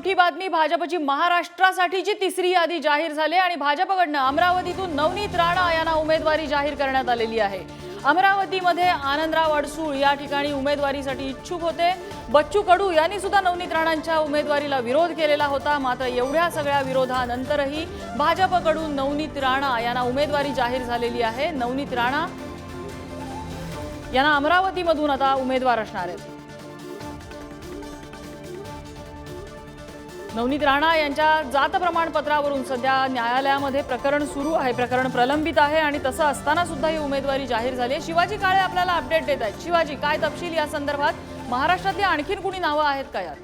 मोठी बातमी भाजपची महाराष्ट्रासाठीची तिसरी यादी जाहीर झाली आणि भाजपकडनं अमरावतीतून नवनीत राणा यांना उमेदवारी जाहीर करण्यात आलेली आहे. अमरावतीमध्ये आनंदराव अडसूळ या ठिकाणी उमेदवारीसाठी इच्छुक होते. बच्चू कडू यांनी सुद्धा नवनीत राणांच्या उमेदवारीला विरोध केलेला होता. मात्र एवढ्या सगळ्या विरोधानंतरही भाजपकडून नवनीत राणा यांना उमेदवारी जाहीर झालेली आहे. नवनीत राणा यांना अमरावतीमधून आता उमेदवार असणार आहेत. नवनीत राणा यांच्या जात प्रमाणपत्रावरून सध्या न्यायालयामध्ये प्रकरण सुरू आहे. प्रकरण प्रलंबित आहे आणि तसं असताना सुद्धा ही उमेदवारी जाहीर झाली आहे. शिवाजी काळे आपल्याला अपडेट देत आहेत. शिवाजी काय तपशील या संदर्भात? महाराष्ट्रातली आणखीन कुणी नावं आहेत का यात?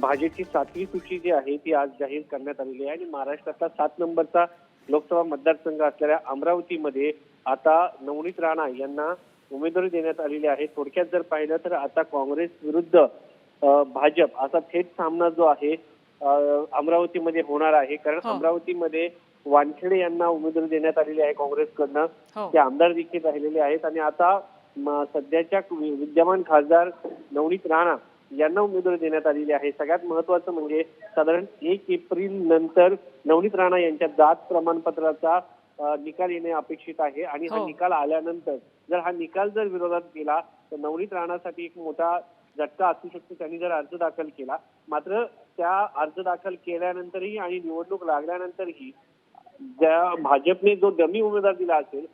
भाजपची सातवी सूची जी आहे ती आज जाहीर करण्यात आलेली आहे आणि महाराष्ट्रातला सात नंबरचा लोकसभा मतदारसंघ असलेल्या अमरावतीमध्ये आता नवनीत राणा यांना उमेदवारी देण्यात आलेली आहे. थोडक्यात जर पाहिलं तर आता काँग्रेस विरुद्ध भाजप असा थेट सामना जो आहे अमरावतीमध्ये होणार आहे. कारण हो. अमरावतीमध्ये वानखेडे यांना उमेदवारी देण्यात आलेली आहे काँग्रेसकडनं. हो. ते आमदार देखील राहिलेले आहेत. आणि आता सध्याच्या विद्यमान खासदार नवनीत राणा यांना उमेदवारी देण्यात आलेली आहे. सगळ्यात महत्वाचं म्हणजे साधारण एक एप्रिल नंतर नवनीत राणा यांच्या जात प्रमाणपत्राचा निकाल येणे अपेक्षित आहे. आणि हा हो. निकाल आल्यानंतर जर हा निकाल जर विरोधात गेला तर नवनीत राणासाठी एक मोठा झटका असू शकतो त्यांनी जर अर्ज दाखल केला मात्र त्या अर्ज दाखल केल्यानंतरही आणि निवडणूक लागल्यानंतरही ज्या भाजपने जो डमी उमेदवार दिला असेल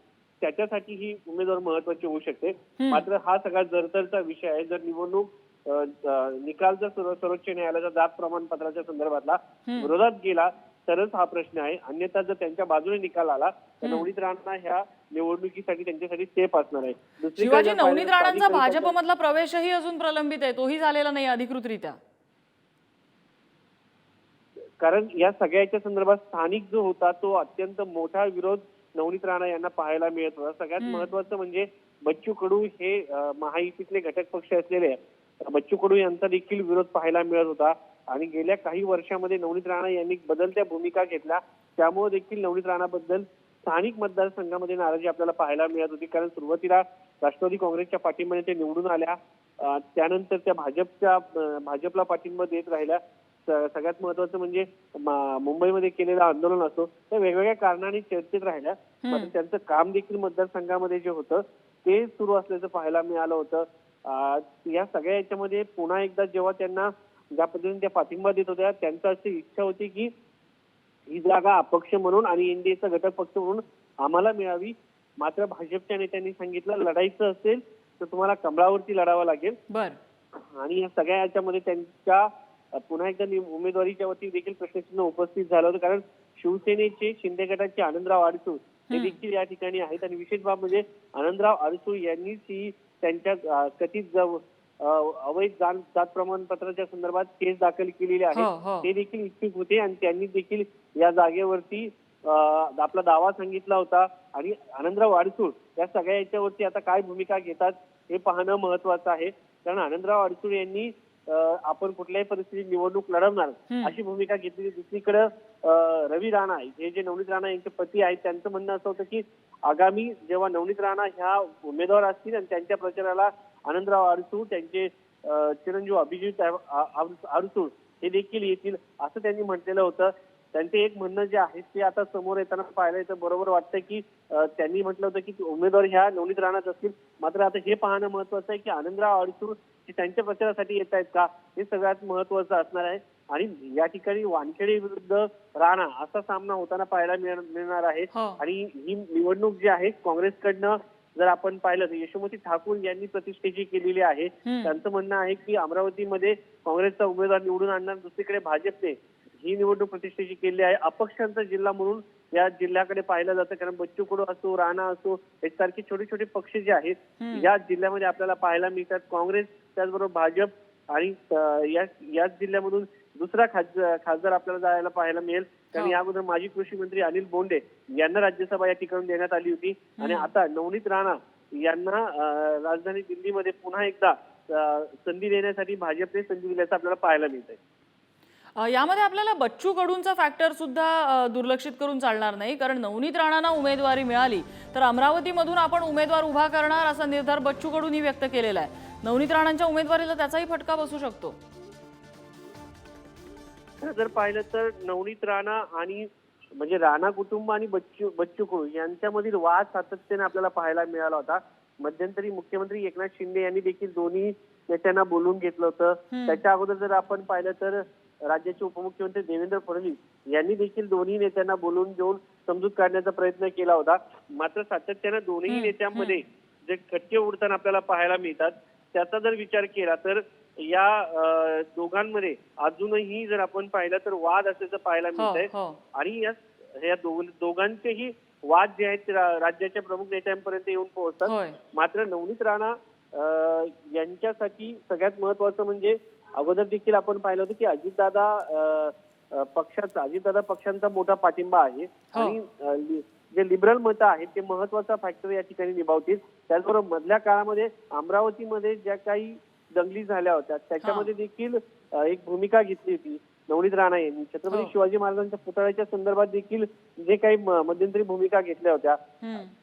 त्याच्यासाठी ही उमेदवार महत्वाची होऊ शकते. मात्र हा सगळ्यात जरतरचा विषय आहे जर निवडणूक निकाल जर सर्व- सर्वोच्च न्यायालयाच्या जात प्रमाणपत्राच्या संदर्भातला. विरोधात गेला तरच हा प्रश्न आहे. अन्यथा जर त्यांच्या बाजूने निकाल आला तर. नवनीत राणा ह्या निवडणुकीसाठी त्यांच्यासाठी सेफ असणार आहे. शिवाजी नवनीत राणांचा भाजपमधला प्रवेशही अजून प्रलंबित आहे. तोही झालेला नाही अधिकृतरित्या. कारण या सगळ्याच्या संदर्भात स्थानिक जो होता तो अत्यंत मोठा विरोध नवनीत राणा यांना पाहायला मिळत होता. सगळ्यात. महत्वाचं म्हणजे बच्चू कडू हे महायुतीतले घटक पक्ष असलेले बच्चू कडू यांचा देखील विरोध पाहायला मिळत होता. आणि गेल्या काही वर्षामध्ये नवनीत राणा यांनी बदलत्या भूमिका घेतल्या. त्यामुळे देखील नवनीत राणाबद्दल स्थानिक मतदारसंघामध्ये नाराजी आपल्याला पाहायला मिळत होती. कारण सुरुवातीला राष्ट्रवादी काँग्रेसच्या पाठिंबाने ते निवडून आल्या. त्यानंतर त्या भाजपच्या भाजपला पाठिंबा देत राहिल्या. सगळ्यात महत्वाचं म्हणजे मुंबईमध्ये केलेलं आंदोलन असो त्या वेगवेगळ्या कारणाने चर्चेत राहिल्या. मात्र त्यांचं काम देखील मतदारसंघामध्ये जे होतं ते सुरू असल्याचं पाहायला मिळालं होतं. या सगळ्या याच्यामध्ये पुन्हा एकदा जेव्हा त्यांना ज्या पद्धतीने त्या पाठिंबा देत होत्या त्यांचं अशी इच्छा होती की ही जागा अपक्ष म्हणून आणि एनडीएचा घटक पक्ष म्हणून आम्हाला मिळावी. मात्र भाजपच्या नेत्यांनी सांगितलं लढायचं असेल तर तुम्हाला कमळावरती लढावं लागेल. आणि या सगळ्या याच्यामध्ये त्यांच्या पुन्हा एकदा उमेदवारीच्या वरती देखील प्रश्नचिन्ह उपस्थित झालं होतं. कारण शिवसेनेचे शिंदे गटाचे आनंदराव अडसूळ हे. देखील या ठिकाणी आहेत. आणि विशेष बाब म्हणजे आनंदराव अडसूळ यांनीच ही त्यांच्या कथित अवैध जात जात प्रमाणपत्राच्या संदर्भात केस दाखल केलेली हो, आहे हो. ते देखील इच्छुक होते आणि त्यांनी देखील या जागेवरती आपला दावा सांगितला होता आणि आनंदराव अडसूळ या सगळ्या याच्यावरती आता काय भूमिका घेतात हे पाहणं महत्वाचं आहे कारण आनंदराव अडसूळ यांनी आपण कुठल्याही परिस्थितीत निवडणूक लढवणार. अशी भूमिका घेतली दुसरीकडे रवी राणा हे जे नवनीत राणा यांचे पती आहेत त्यांचं म्हणणं असं होतं की आगामी जेव्हा नवनीत राणा ह्या उमेदवार असतील आणि त्यांच्या प्रचाराला आनंदराव अडसूळ त्यांचे चिरंजीव अभिजित अडसूळ हे देखील येतील असं त्यांनी म्हटलेलं होतं. त्यांचे एक म्हणणं जे आहे ते आता समोर येताना पाहायला येतं. बरोबर वाटतं की त्यांनी म्हटलं होतं की उमेदवार ह्या नवनीत राणाच असतील. मात्र आता हे पाहणं महत्वाचं आहे की आनंदराव अडसूळ हे त्यांच्या प्रचारासाठी येत आहेत का? हे सगळ्यात महत्वाचं असणार आहे. आणि या ठिकाणी वानखेडे विरुद्ध राणा असा सामना होताना पाहायला मिळ- मिळणार आहे. हो. आणि ही निवडणूक जी आहे काँग्रेसकडनं जर आपण पाहिलं तर यशोमती ठाकूर यांनी प्रतिष्ठेची केलेली आहे. त्यांचं म्हणणं आहे की अमरावतीमध्ये काँग्रेसचा उमेदवार निवडून आणणार दुसरीकडे भाजपने ही निवडणूक प्रतिष्ठेची केली आहे अपक्षांचा जिल्हा म्हणून या जिल्ह्याकडे पाहिलं जातं कारण बच्चू कडू असो राणा असो यासारखे छोटे छोटे पक्ष जे आहेत. या जिल्ह्यामध्ये आपल्याला पाहायला मिळतात काँग्रेस त्याचबरोबर भाजप आणि याच जिल्ह्यामधून दुसरा खासदार आपल्याला जायला पाहायला मिळेल कारण हो. या अगोदर माजी कृषी मंत्री अनिल बोंडे यांना राज्यसभा या ठिकाणी देण्यात आली होती. आणि. आता नवनीत राणा यांना राजधानी दिल्लीमध्ये पुन्हा एकदा संधी देण्यासाठी भाजपने संधी दिल्याचं आपल्याला पाहायला मिळत आहे यामध्ये आपल्याला बच्चू कडूंचा फॅक्टर सुद्धा दुर्लक्षित करून चालणार नाही. कारण नवनीत राणांना उमेदवारी मिळाली तर अमरावतीमधून आपण उमेदवार उभा करणार असा निर्धार बच्चू कडूंनी व्यक्त केलेला आहे. नवनीत राणांच्या उमेदवारीला त्याचाही फटका बसू शकतो. खरं जर पाहिलं तर नवनीत राणा आणि म्हणजे राणा कुटुंब आणि बच्चू बच्चू कडू यांच्यामधील वाद सातत्याने आपल्याला पाहायला मिळाला होता. मध्यंतरी मुख्यमंत्री एकनाथ शिंदे यांनी देखील दोन्ही नेत्यांना बोलून घेतलं होतं. त्याच्या अगोदर जर आपण पाहिलं तर राज्याचे उपमुख्यमंत्री देवेंद्र फडणवीस यांनी देखील दोन्ही नेत्यांना बोलून घेऊन समजूत काढण्याचा प्रयत्न केला होता. मात्र सातत्यानं दोन्ही नेत्यांमध्ये जे खटके उडताना आपल्याला पाहायला मिळतात त्याचा जर विचार केला तर या दोघांमध्ये अजूनही जर आपण पाहिलं तर वाद असल्याचं पाहायला हो मिळतंय. हो. आणि या दोघांचेही वाद जे आहेत ते राज्याच्या प्रमुख नेत्यांपर्यंत येऊन पोहोचतात. मात्र नवनीत राणा यांच्यासाठी सगळ्यात महत्वाचं म्हणजे अगोदर देखील आपण पाहिलं होतं की अजितदादा पक्षाचा अजितदादा पक्षांचा मोठा पाठिंबा आहे. हो. आणि जे लिबरल मतं आहेत ते महत्त्वाचा फॅक्टर या ठिकाणी निभावतील. त्याचबरोबर मधल्या काळामध्ये अमरावतीमध्ये ज्या काही दंगली झाल्या होत्या त्याच्यामध्ये देखील एक भूमिका घेतली होती नवनीत राणा यांनी छत्रपती हो. शिवाजी महाराजांच्या पुतळ्याच्या संदर्भात देखील जे काही मध्यंतरी भूमिका घेतल्या होत्या.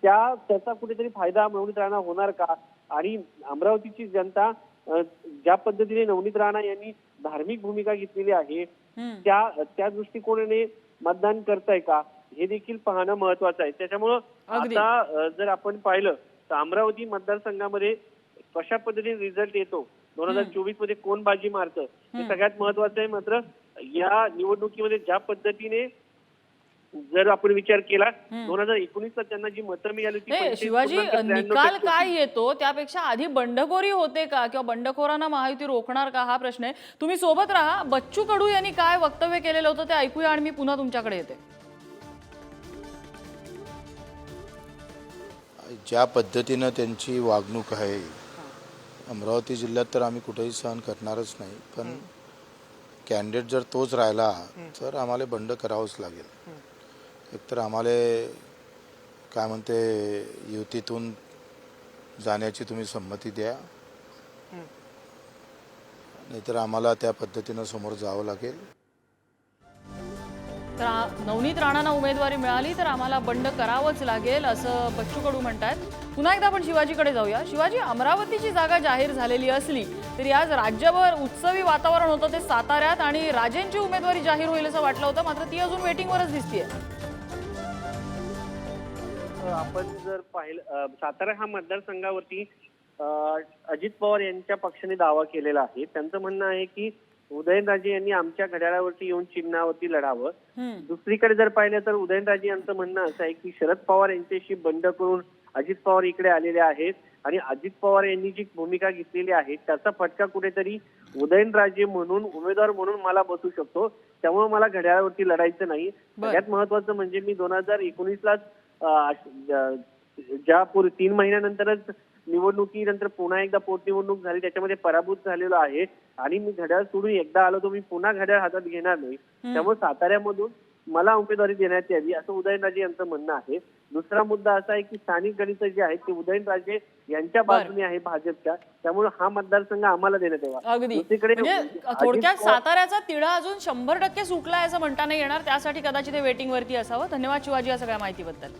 त्या त्याचा कुठेतरी फायदा नवनीत राणा होणार का आणि अमरावतीची जनता ज्या पद्धतीने नवनीत राणा यांनी धार्मिक भूमिका घेतलेली आहे. त्या त्या दृष्टिकोनाने मतदान करताय का हे देखील पाहणं महत्वाचं आहे त्याच्यामुळं. आता जर आपण पाहिलं तर अमरावती मतदारसंघामध्ये कशा पद्धतीने रिझल्ट येतो दोन हजार चोवीसमध्ये कोण बाजी मारतं? हे सगळ्यात महत्वाचं आहे मात्र या निवडणुकीमध्ये ज्या पद्धतीने जर आपण विचार केला दोन हजार एकोणीस ला त्यांना जी मतं मिळाली होती नाही 25 शिवाजी निकाल काय येतो? त्यापेक्षा आधी बंडखोरी होते का? किंवा बंडखोरांना महायुती रोखणार का? हा प्रश्न आहे. तुम्ही सोबत राहा. बच्चू कडू यांनी काय वक्तव्य केलेलं होतं ते ऐकूया आणि मी पुन्हा तुमच्याकडे येते. ज्या पद्धतीनं त्यांची वागणूक आहे अमरावती जिल्ह्यात तर आम्ही कुठेही सहन करणारच नाही. पण कॅन्डिडेट जर तोच राहिला तर आम्हाला बंड करावंच लागेल. एकतर आम्हाला काय म्हणते युतीतून जाण्याची तुम्ही संमती द्या. नाहीतर आम्हाला त्या पद्धतीनं समोर जावं लागेल. तर नवनीत राणांना उमेदवारी मिळाली तर आम्हाला बंड करावंच लागेल असं बच्चू कडू म्हणतायत. पुन्हा एकदा आपण शिवाजीकडे जाऊया. शिवाजी अमरावतीची जागा जाहीर झालेली असली तरी आज राज्यभर उत्सवी वातावरण होतं ते साताऱ्यात आणि राजेंची उमेदवारी जाहीर होईल असं वाटलं होतं मात्र ती अजून वेटिंगवरच दिसतीये. आपण जर पाहिलं सातारा हा मतदारसंघावरती अजित पवार यांच्या पक्षाने दावा केलेला आहे. त्यांचं म्हणणं आहे की उदयनराजे यांनी आमच्या घड्याळावरती येऊन चिन्हावरती लढावं. दुसरीकडे जर पाहिलं तर उदयनराजे यांचं म्हणणं असं आहे की शरद पवार यांच्याशी बंड करून अजित पवार इकडे आलेले आहेत आणि अजित पवार यांनी जी भूमिका घेतलेली आहे त्याचा फटका कुठेतरी उदयनराजे म्हणून उमेदवार म्हणून मला बसू शकतो त्यामुळे मला घड्याळावरती लढायचं नाही. सगळ्यात महत्वाचं म्हणजे मी दोन हजार एकोणीसलाच ज्या पूर्वी तीन महिन्यानंतरच निवडणुकीनंतर पुन्हा एकदा पोटनिवडणूक झाली त्याच्यामध्ये पराभूत झालेलो आहे. आणि मी घड्याळ सोडून एकदा आलो तर मी पुन्हा घड्याळ हातात घेणार नाही. त्यामुळे साताऱ्यामधून मला उमेदवारी देण्यात यावी असं उदयनराजे यांचं म्हणणं आहे. दुसरा मुद्दा असा आहे की स्थानिक गणित जे आहेत ते उदयनराजे यांच्या. बाजूने आहे भाजपच्या. त्यामुळे हा मतदारसंघ आम्हाला देण्यात यावा. दुसरीकडे म्हणजे थोडक्यात साताऱ्याचा तिढा अजून शंभर टक्के सुकलाय असं म्हणता नाही येणार. त्यासाठी कदाचित वेटिंग वरती असावं. धन्यवाद शिवाजी या सगळ्या माहितीबद्दल.